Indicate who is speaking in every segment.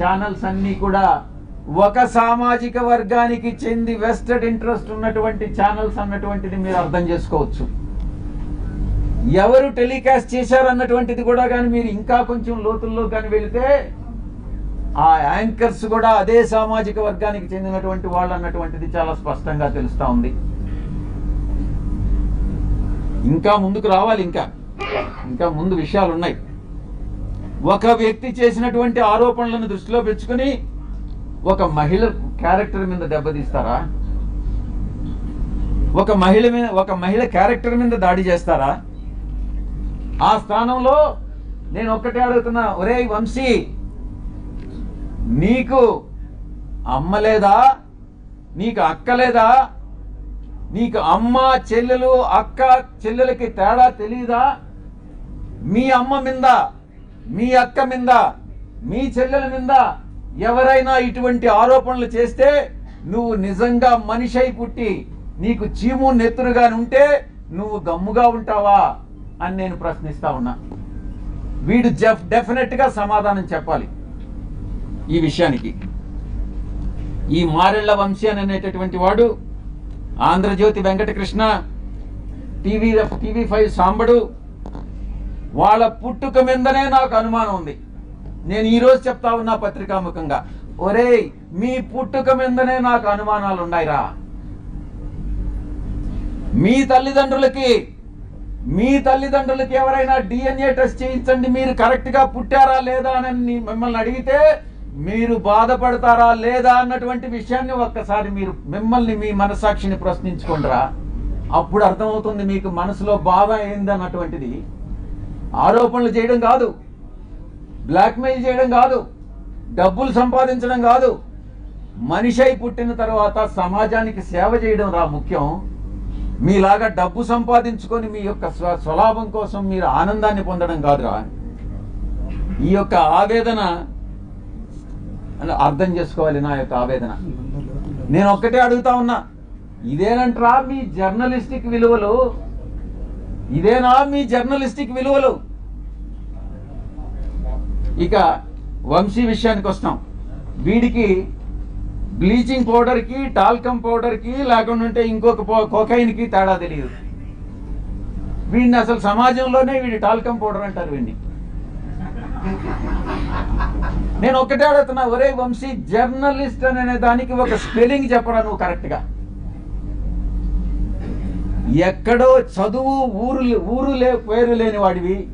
Speaker 1: Channels అన్నీ కూడా ఒక సామాజిక వర్గానికి చెంది వెస్టెడ్ ఇంట్రెస్ట్ ఉన్నటువంటి ఛానల్స్ అన్నటువంటిది మీరు అర్థం చేసుకోవచ్చు. ఎవరు టెలికాస్ట్ చేశారు అన్నటువంటిది కూడా కానీ మీరు ఇంకా కొంచెం లోతుల్లో కానీ వెళితే ఆ యాంకర్స్ కూడా అదే సామాజిక వర్గానికి చెందినటువంటి వాళ్ళు అన్నటువంటిది చాలా స్పష్టంగా తెలుస్తూ ఉంది. ఇంకా ముందుకు రావాలి ఇంకా. ఇంకా ముందు విషయాలు ఉన్నాయి ఒక వ్యక్తి చేసినటువంటి ఆరోపణలను దృష్టిలో పెంచుకొని ఒక మహిళ క్యారెక్టర్ మీద దెబ్బతీస్తారా? ఒక మహిళ మీద ఒక మహిళ క్యారెక్టర్ మీద దాడి చేస్తారా? ఆ స్థానంలో నేను ఒక్కటే అడుగుతున్నా ఒరే వంశీ నీకు అమ్మ లేదా? నీకు అక్క లేదా? నీకు అమ్మ చెల్లెలు అక్క చెల్లెలకి తేడా తెలీదా? మీ అమ్మ మీద మీ అక్క మింద మీ చెల్లెల మింద ఎవరైనా ఇటువంటి ఆరోపణలు చేస్తే నువ్వు నిజంగా మనిషి అయి పుట్టి నీకు చీము నెత్తురుగా ఉంటే నువ్వు గమ్ముగా ఉంటావా అని నేను ప్రశ్నిస్తా ఉన్నా. వీడు జఫ్ డెఫినెట్గా సమాధానం చెప్పాలి ఈ విషయానికి. ఈ మారెళ్ళ వంశీ అని అనేటటువంటి వాడు Andhra Jyothi Venkatakrishna TV TV five Sambadu వాళ్ళ పుట్టుక మీదనే నాకు అనుమానం ఉంది. నేను ఈరోజు చెప్తా ఉన్నా పత్రికాముఖంగా. ఒరేయ్ మీ పుట్టుక మీదనే నాకు అనుమానాలు ఉన్నాయిరా. మీ తల్లిదండ్రులకి మీ తల్లిదండ్రులకి ఎవరైనా డిఎన్ఏ టెస్ట్ చేయించండి. మీరు కరెక్ట్గా పుట్టారా లేదా అని మిమ్మల్ని అడిగితే మీరు బాధపడతారా లేదా అన్నటువంటి విషయాన్ని ఒక్కసారి మీరు మిమ్మల్ని మీ మనసాక్షిని ప్రశ్నించుకుంటారా అప్పుడు అర్థమవుతుంది మీకు మనసులో బాధ ఏంది అన్నటువంటిది. ఆరోపణలు చేయడం కాదు. బ్లాక్మెయిల్ చేయడం కాదు. డబ్బులు సంపాదించడం కాదు. మనిషి అయి పుట్టిన తర్వాత సమాజానికి సేవ చేయడం రా ముఖ్యం. మీలాగా డబ్బు సంపాదించుకొని మీ యొక్క స్వ స్వలాభం కోసం మీరు ఆనందాన్ని పొందడం కాదురా. ఈ యొక్క ఆవేదన అర్థం చేసుకోవాలి నా యొక్క ఆవేదన. నేను ఒక్కటే అడుగుతా ఉన్నా. ఇదేనంటరా మీ జర్నలిస్టిక్ విలువలు? ఇదేనా మీ జర్నలిస్టిక్ విలువలు? ఇక వంశీ విషయానికి వస్తాం. వీడికి బ్లీచింగ్ పౌడర్కి టాల్కమ్ పౌడర్కి లేకుండా ఇంకొక కోకైన్కి తేడా తెలియదు. వీడిని అసలు సమాజంలోనే వీడి టాల్కమ్ పౌడర్ అంటారు వీడిని. నేను ఒక్కటే అడుగుతున్నా ఒరే వంశీ జర్నలిస్ట్ అనే దానికి ఒక స్పెల్లింగ్ చెప్పరా నువ్వు కరెక్ట్గా? ఎక్కడో చదువు ఊరు ఊరు లే పేరు లేని వాడివి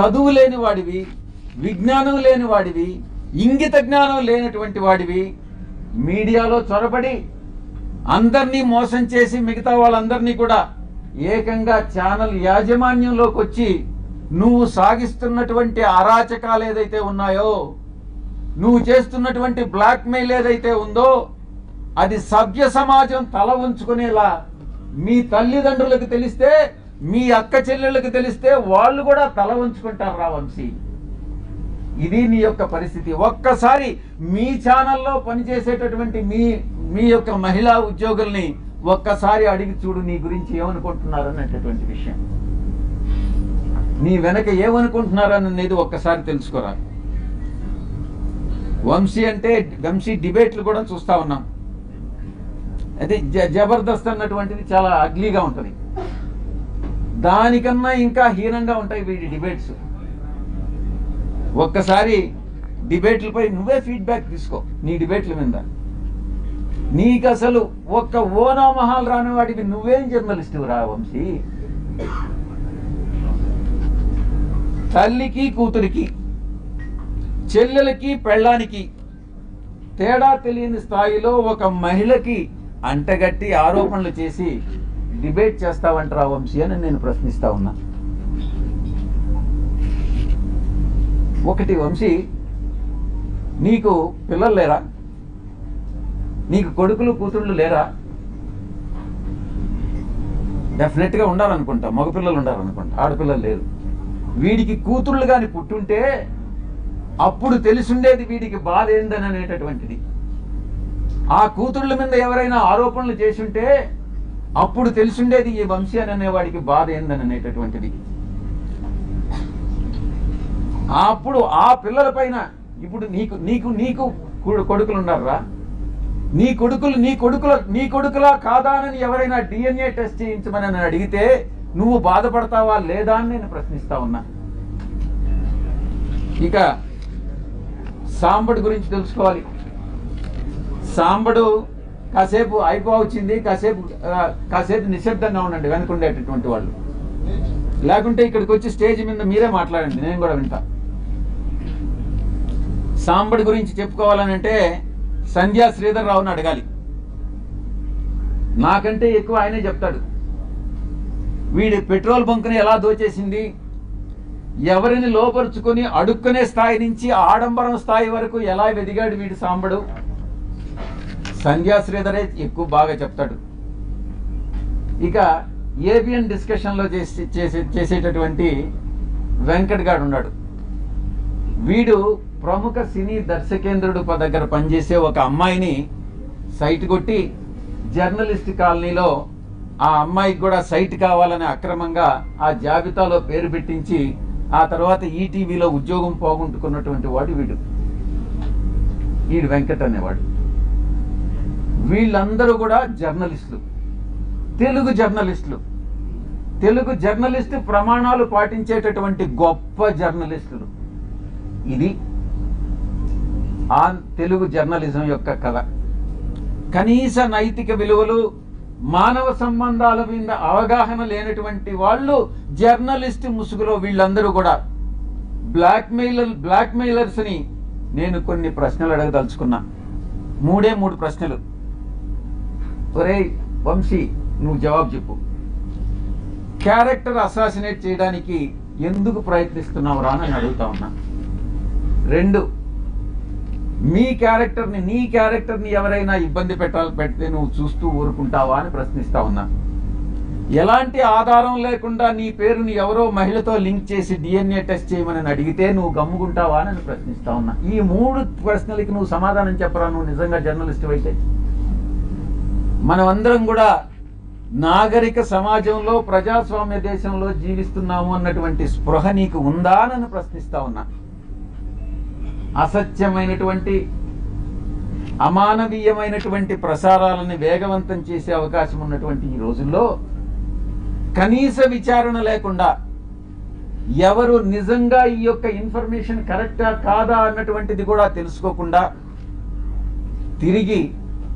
Speaker 1: చదువు లేని వాడివి విజ్ఞానం లేని వాడివి ఇంగిత జ్ఞానం లేనటువంటి వాడివి. మీడియాలో చొరబడి అందరినీ మోసం చేసి మిగతా వాళ్ళందరినీ కూడా ఏకంగా ఛానల్ యాజమాన్యంలోకి వచ్చి నువ్వు సాగిస్తున్నటువంటి అరాచకాలు ఏదైతే ఉన్నాయో నువ్వు చేస్తున్నటువంటి బ్లాక్మెయిల్ ఏదైతే ఉందో అది సభ్య సమాజం తల ఉంచుకునేలా మీ తల్లిదండ్రులకు తెలిస్తే మీ అక్క చెల్లెళ్ళకి తెలిస్తే వాళ్ళు కూడా తల ఉంచుకుంటారు రా వంశీ. ఇది నీ యొక్క పరిస్థితి. ఒక్కసారి మీ ఛానల్లో పనిచేసేటటువంటి మీ మీ యొక్క మహిళా ఉద్యోగుల్ని ఒక్కసారి అడిగి చూడు నీ గురించి ఏమనుకుంటున్నారు అనేటటువంటి విషయం. నీ వెనక ఏమనుకుంటున్నారు అనేది ఒక్కసారి తెలుసుకోరా? వంశీ అంటే వంశీ డిబేట్లు కూడా చూస్తా ఉన్నాం. అదే జ- జబర్దస్త్ అన్నటువంటిది చాలా అగ్లీగా ఉంటుంది. దానికన్నా ఇంకా హీనంగా ఉంటాయి వీడి డిబేట్స్ ఒక్కసారి డిబేట్లపై నువ్వే ఫీడ్బ్యాక్ తీసుకో నీ డిబేట్ల మీద. నీకు అసలు ఒక్క ఓనా మహాల్ రాని వాడికి నువ్వేం జర్నలిస్ట్ రా వంశీ? తల్లికి కూతురికి చెల్లెలకి పెళ్ళానికి తేడా తెలియని స్థాయిలో ఒక మహిళకి అంటగట్టి ఆరోపణలు చేసి డిబేట్ చేస్తావంటరా వంశీ అని నేను ప్రశ్నిస్తా ఉన్నా. ఒకటి వంశీ నీకు పిల్లలు లేరా? నీకు కొడుకులు కూతుళ్ళు లేరా? డెఫినెట్గా ఉండాలనుకుంటా. మగపిల్లలు ఉండాలనుకుంటా. ఆడపిల్లలు లేరు. వీడికి కూతుళ్ళు కానీ పుట్టుంటే అప్పుడు తెలిసుండేది వీడికి బాధ ఏందని అనేటటువంటిది ఆ కూతుళ్ళ మీద ఎవరైనా ఆరోపణలు చేసుంటే అప్పుడు తెలిసుండేది ఈ వంశీయన్ అనేవాడికి బాధ ఏందని అనేటటువంటిది అప్పుడు ఆ పిల్లల పైన ఇప్పుడు నీకు నీకు నీకు కొడుకులు ఉన్నారా నీ కొడుకులు నీ కొడుకుల నీ కొడుకులా కాదా అని ఎవరైనా డిఎన్ఏ టెస్ట్ చేయించమని నన్ను అడిగితే నువ్వు బాధపడతావా లేదా అని నేను ప్రశ్నిస్తా ఉన్నా. ఇక సాంబడి గురించి తెలుసుకోవాలి. సాంబడు కాసేపు అయిపో వచ్చింది కాసేపు కాసేపు నిశ్శబ్దంగా ఉండండి వెనుకుండేటటువంటి వాళ్ళు. లేకుంటే ఇక్కడికి వచ్చి స్టేజ్ మీద మీరే మాట్లాడండి నేను కూడా వింటా. సాంబడి గురించి చెప్పుకోవాలని అంటే సంధ్యా శ్రీధర్ రావుని అడగాలి. నాకంటే ఎక్కువ ఆయనే చెప్తాడు. వీడి పెట్రోల్ బంక్ని ఎలా దోచేసింది? ఎవరిని లోపరుచుకొని అడుక్కునే స్థాయి నుంచి ఆడంబరం స్థాయి వరకు ఎలా వెదిగాడు వీడి సాంబడు? సంధ్యా శ్రీధరే ఎక్కువ బాగా చెప్తాడు. ఇక ఏబిఎన్ డిస్కషన్లో చేసి చేసే చేసేటటువంటి వెంకట్ గాడు ఉన్నాడు. వీడు ప్రముఖ సినీ దర్శకేంద్రుడు ప- దగ్గర పనిచేసే ఒక అమ్మాయిని సైట్ కొట్టి జర్నలిస్ట్ కాలనీలో ఆ అమ్మాయికి కూడా సైట్ కావాలని అక్రమంగా ఆ జాబితాలో పేరు పెట్టించి ఆ తర్వాత ఈటీవీలో ఉద్యోగం పోగొట్టుకున్నటువంటి వాడు వీడు. వీడు వెంకట్ అనేవాడు. వీళ్ళందరూ కూడా జర్నలిస్టులు. తెలుగు జర్నలిస్టులు. తెలుగు జర్నలిస్టు ప్రమాణాలు పాటించేటటువంటి గొప్ప జర్నలిస్టులు. ఇది ఆ తెలుగు జర్నలిజం యొక్క కథ కనీస నైతిక విలువలు మానవ సంబంధాల మీద అవగాహన లేనటువంటి వాళ్ళు జర్నలిస్ట్ ముసుగులో వీళ్ళందరూ కూడా బ్లాక్మెయిలర్ బ్లాక్మెయిలర్స్ని నేను కొన్ని ప్రశ్నలు అడగదలుచుకున్నా. మూడే మూడు ప్రశ్నలు. ఒరేయ్ వంశీ నువ్వు జవాబు చెప్పు. క్యారెక్టర్ అసాసినేట్ చేయడానికి ఎందుకు ప్రయత్నిస్తున్నావు రా అని అడుగుతా ఉన్నా. రెండు మీ క్యారెక్టర్ని నీ క్యారెక్టర్ని ఎవరైనా ఇబ్బంది పెట్టాలి పెడితే నువ్వు చూస్తూ ఊరుకుంటావా అని ప్రశ్నిస్తా ఉన్నా. ఎలాంటి ఆధారం లేకుండా నీ పేరుని ఎవరో మహిళతో లింక్ చేసి డిఎన్ఏ టెస్ట్ చేయమని అడిగితే నువ్వు గమ్ముకుంటావా అని నేను ప్రశ్నిస్తా ఉన్నా. ఈ మూడు ప్రశ్నలకి నువ్వు సమాధానం చెప్పరా? నువ్వు నిజంగా జర్నలిస్ట్ అయితే. మనమందరం కూడా నాగరిక సమాజంలో ప్రజాస్వామ్య దేశంలో జీవిస్తున్నాము అన్నటువంటి స్పృహ నీకు ఉందానని ప్రశ్నిస్తా ఉన్నా. అసత్యమైనటువంటి అమానవీయమైనటువంటి ప్రసారాలను వేగవంతం చేసే అవకాశం ఉన్నటువంటి ఈ రోజుల్లో కనీస విచారణ లేకుండా ఎవరు నిజంగా ఈ యొక్క ఇన్ఫర్మేషన్ కరెక్టా కాదా అన్నటువంటిది కూడా తెలుసుకోకుండా తిరిగి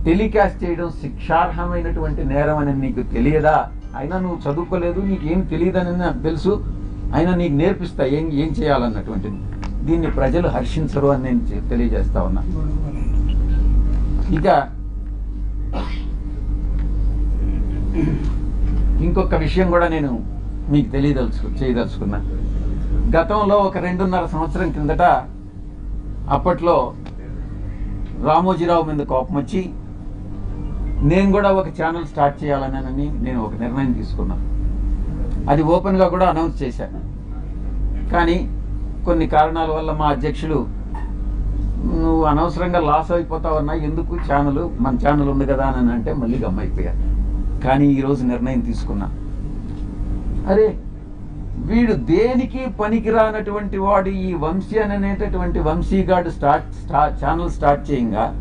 Speaker 1: టెలికాస్ట్ చేయడం శిక్షార్హమైనటువంటి నేరం అని నీకు తెలియదా? అయినా నువ్వు చదువుకోలేదు నీకు ఏం తెలియదని నాకు తెలుసు. అయినా నీకు నేర్పిస్తా ఏం ఏం చేయాలన్నటువంటిది. దీన్ని ప్రజలు హర్షించరు అని నేను తెలియజేస్తా ఉన్నా. ఇక ఇంకొక విషయం కూడా నేను మీకు తెలియదలుచు చేయదలుచుకున్నా. గతంలో ఒక రెండున్నర సంవత్సరం కిందట అప్పట్లో రామోజీరావు మీద కోపం వచ్చి నేను కూడా ఒక ఛానల్ స్టార్ట్ చేయాలని నేను ఒక నిర్ణయం తీసుకున్నాను అది ఓపెన్గా కూడా అనౌన్స్ చేశాను కానీ కొన్ని కారణాల వల్ల మా అధ్యక్షులు నువ్వు అనవసరంగా లాస్ అయిపోతావన్నా ఎందుకు ఛానల్ మన ఛానల్ ఉంది కదా అని అంటే మళ్ళీ గమ్మైపోయారు కానీ ఈరోజు నిర్ణయం తీసుకున్నా. అరే వీడు దేనికి పనికిరానటువంటి వాడు ఈ వంశీ అని అనేటటువంటి వంశీగాడు స్టార్ట్ స్టా ఛానల్ స్టార్ట్ చేయంగా?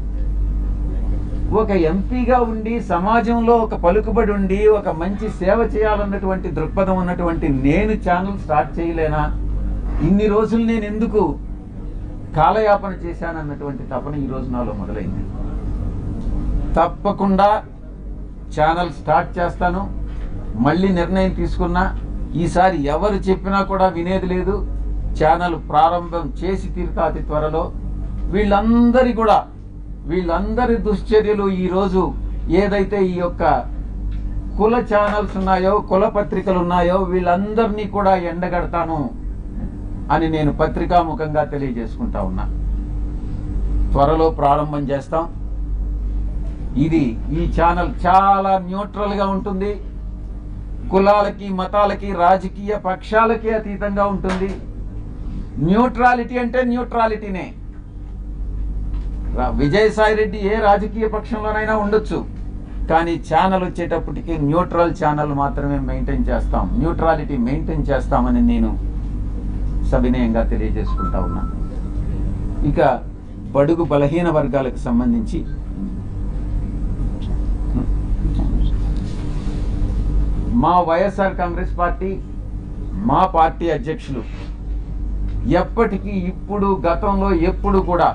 Speaker 1: ఒక ఎంపీగా ఉండి సమాజంలో ఒక పలుకుబడి ఉండి ఒక మంచి సేవ చేయాలన్నటువంటి దృక్పథం ఉన్నటువంటి నేను ఛానల్ స్టార్ట్ చేయలేనా? ఇన్ని రోజులు నేను ఎందుకు కాలయాపన చేశానన్నటువంటి తపన ఈ నాలో మొదలైంది. తప్పకుండా ఛానల్ స్టార్ట్ చేస్తాను. మళ్ళీ నిర్ణయం తీసుకున్నా ఈసారి ఎవరు చెప్పినా కూడా వినేది లేదు. ఛానల్ ప్రారంభం చేసి తీరుతా అతి త్వరలో. వీళ్ళందరి కూడా వీళ్ళందరి దుశ్చర్యలు ఈరోజు ఏదైతే ఈ యొక్క కుల ఛానల్స్ ఉన్నాయో కుల పత్రికలు ఉన్నాయో వీళ్ళందరినీ కూడా ఎండగడతాను అని నేను పత్రికాముఖంగా తెలియజేసుకుంటా ఉన్నా. త్వరలో ప్రారంభం చేస్తాం. ఇది ఈ ఛానల్ చాలా న్యూట్రల్గా ఉంటుంది. కులాలకి మతాలకి రాజకీయ పక్షాలకి అతీతంగా ఉంటుంది. న్యూట్రాలిటీ అంటే న్యూట్రాలిటీనే. విజయసాయి రెడ్డి ఏ రాజకీయ పక్షంలోనైనా ఉండొచ్చు. కానీ ఛానల్ వచ్చేటప్పటికి న్యూట్రల్ ఛానల్ మాత్రమే మెయింటైన్ చేస్తాం. న్యూట్రాలిటీ మెయింటైన్ చేస్తామని నేను సవినయంగా తెలియజేసుకుంటా ఉన్నా. ఇక బడుగు బలహీన వర్గాలకు సంబంధించి మా వైఎస్ఆర్ కాంగ్రెస్ పార్టీ మా పార్టీ అధ్యక్షులు ఎప్పటికీ ఇప్పుడు గతంలో ఎప్పుడు కూడా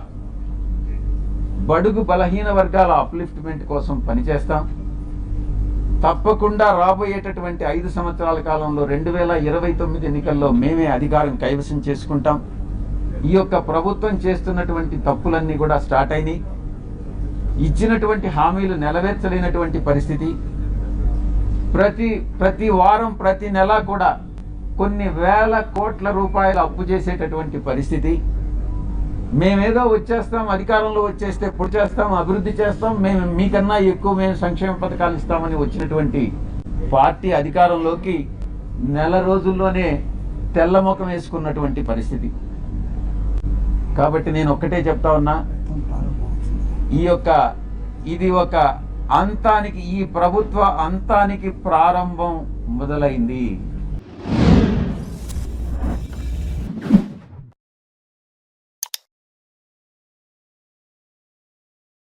Speaker 1: బడుగు బలహీన వర్గాల అప్లిఫ్ట్మెంట్ కోసం పనిచేస్తాం. తప్పకుండా రాబోయేటటువంటి ఐదు సంవత్సరాల కాలంలో రెండు వేల ఇరవై తొమ్మిది ఎన్నికల్లో మేమే అధికారం కైవసం చేసుకుంటాం. ఈ యొక్క ప్రభుత్వం చేస్తున్నటువంటి తప్పులన్నీ కూడా స్టార్ట్ అయినాయి. ఇచ్చినటువంటి హామీలు నెరవేర్చలేనటువంటి పరిస్థితి. ప్రతి ప్రతి వారం ప్రతి నెల కూడా కొన్ని వేల కోట్ల రూపాయలు అప్పు చేసేటటువంటి పరిస్థితి. మేమేదో వచ్చేస్తాం అధికారంలో వచ్చేస్తే పొడి చేస్తాం అభివృద్ధి చేస్తాం మేము మీకన్నా ఎక్కువ మేము సంక్షేమ పథకాలు ఇస్తామని వచ్చినటువంటి పార్టీ అధికారంలోకి నెల రోజుల్లోనే తెల్లముఖం వేసుకున్నటువంటి పరిస్థితి. కాబట్టి నేను ఒక్కటే చెప్తా ఉన్నా ఈ యొక్క ఇది ఒక అంతానికి ఈ ప్రభుత్వ అంతానికి ప్రారంభం మొదలైంది.